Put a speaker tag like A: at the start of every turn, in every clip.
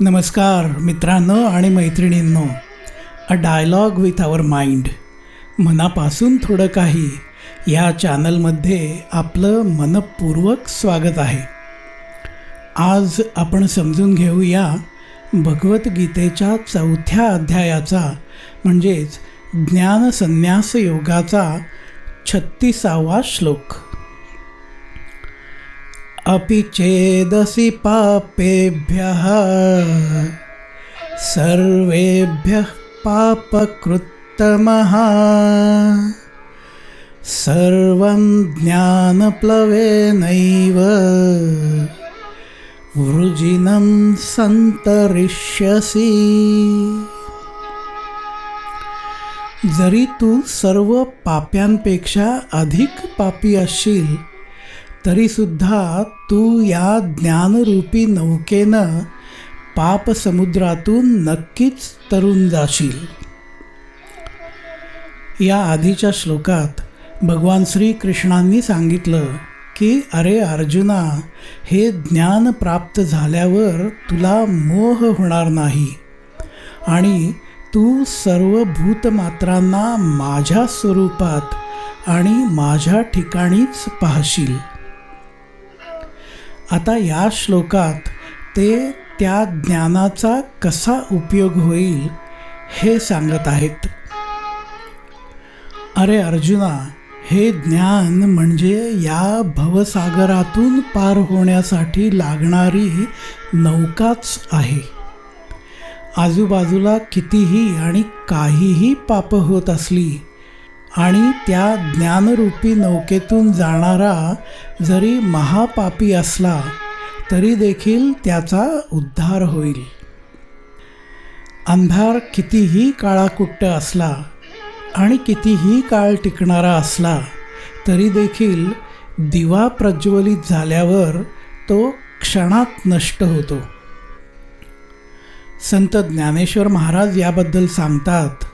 A: नमस्कार मित्रांनो आणि मैत्रिणींनो a dialogue with our mind मनापासून थोडं काही या चॅनलमध्ये आपलं मनपूर्वक स्वागत आहे. आज आपण समजून घेऊया भगवद्गीतेच्या चौथ्या अध्यायाचा म्हणजेच ज्ञानसन्यास योगाचा छत्तीसावा श्लोक. अपि चेदसि पापेभ्यः। सर्वेभ्यः पापकृत्तमः। सर्वं ज्ञानप्लवेनैव। वृजिनं सन्तरिष्यसि। जरी तू सर्व पाप्यांपेक्षा अधिक पापी असशील तरीसुद्धा तू या ज्ञानरूपी नौकेनं पापसमुद्रातून नक्कीच तरुण जाशील. या आधीच्या श्लोकात भगवान श्रीकृष्णांनी सांगितलं की अरे अर्जुना हे ज्ञान प्राप्त झाल्यावर तुला मोह होणार नाही आणि तू सर्व भूतमात्रांना माझ्या स्वरूपात आणि माझ्या ठिकाणीच पाहशील. आता या श्लोकात ते त्या ज्ञानाचा कसा उपयोग होईल हे सांगत आहेत. अरे अर्जुना हे ज्ञान म्हणजे या भवसागरातून पार होण्यासाठी लागणारी नौकाच आहे. आजूबाजूला कितीही आणि काहीही पाप होत असली आणि त्या ज्ञानरूपी नौकेतून जाणारा जरी महापापी असला तरी देखील त्याचा उद्धार होईल. अंधार कितीही काळाकुट्ट असला आणि कितीही काळ टिकणारा असला तरी देखील दिवा प्रज्वलित झाल्यावर तो क्षणात नष्ट होतो. संत ज्ञानेश्वर महाराज याबद्दल सांगतात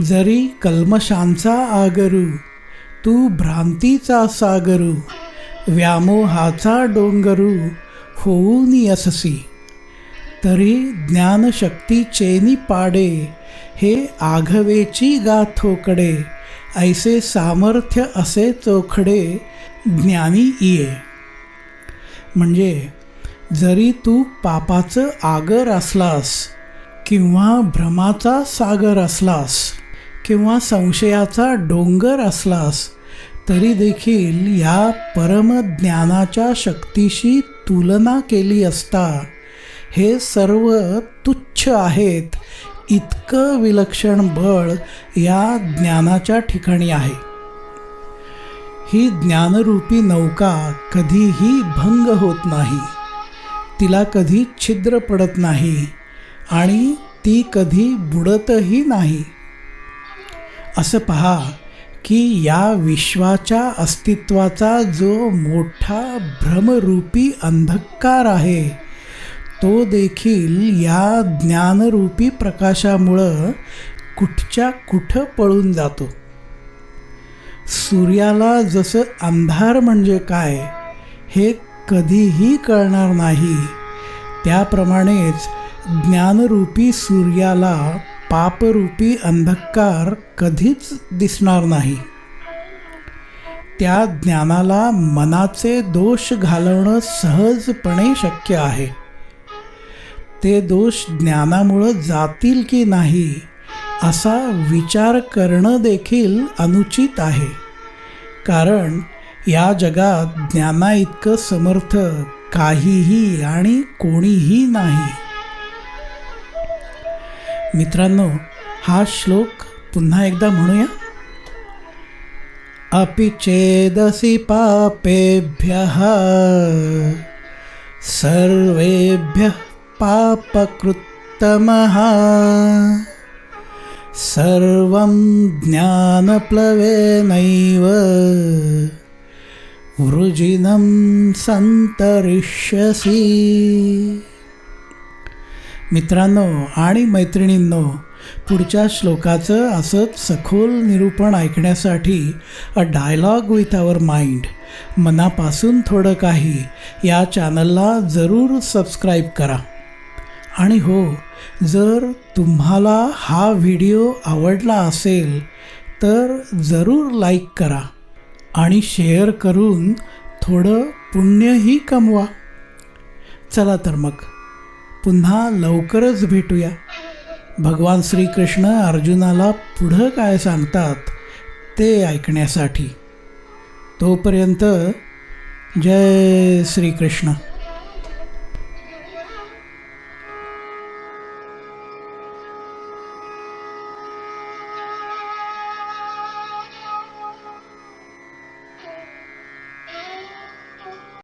A: जरी कल्मशांचा आगरू तू भ्रांतीचा सागरू व्यामोहाचा डोंगरू होऊन यससी. तरी ज्ञानशक्ती चेनी पाडे हे आघवेची गाथोकडे ऐसे सामर्थ्य असे चोखडे ज्ञानी इये. म्हणजे जरी तू पापाचं आगर असलास किंवा भ्रमाचा सागर असलास किंवा संशयाचा डोंगर असलास तरी देखील या परमज्ञानाच्या शक्तीशी तुलना केली असता हे सर्व तुच्छ आहेत. इतकं विलक्षण बळ या ज्ञानाच्या ठिकाणी आहे. ही ज्ञानरूपी नौका कधीही भंग होत नाही. तिला कधी छिद्र पडत नाही आणि ती कधी बुडतही नाही. असं पहा की या विश्वाच्या अस्तित्वाचा जो मोठा भ्रमरूपी अंधकार आहे तो देखील या ज्ञानरूपी प्रकाशामुळं कुठच्या कुठं पळून जातो? सूर्याला जसं अंधार म्हणजे काय हे कधीही कळणार नाही. त्याप्रमाणेच ज्ञानरूपी सूर्याला पापरूपी अंधकार कधीच दिसणार नाही. त्या ज्ञानाला मनाचे दोष घालवणं सहजपणे शक्य आहे. ते दोष ज्ञानामुळं जातील की नाही असा विचार करणं देखील अनुचित आहे. कारण या जगात ज्ञाना इतकं समर्थ काहीही आणि कोणीही नाही. मित्रांनो हा श्लोक पुन्हा एकदा म्हणूया. अपि चेदसि पापेभ्यः सर्वेभ्यः पापकृत्तमः। सर्वं ज्ञानप्लवेनैव वृजिनं सन्तरिष्यसि। मित्रांनो आणि मैत्रिणींनो पुढच्या श्लोकाचं असंच सखोल निरूपण ऐकण्यासाठी a dialogue with our mind मनापासून थोडं काही या चॅनलला जरूर सबस्क्राईब करा. आणि हो जर तुम्हाला हा व्हिडिओ आवडला असेल तर जरूर लाईक करा आणि शेअर करून थोडं पुण्यही कमवा. चला तर मग. पुन्हा लवकरच भेटूया. भगवान श्रीकृष्ण अर्जुनाला पुढं काय सांगतात ते ऐकण्यासाठी. तोपर्यंत जय श्रीकृष्ण.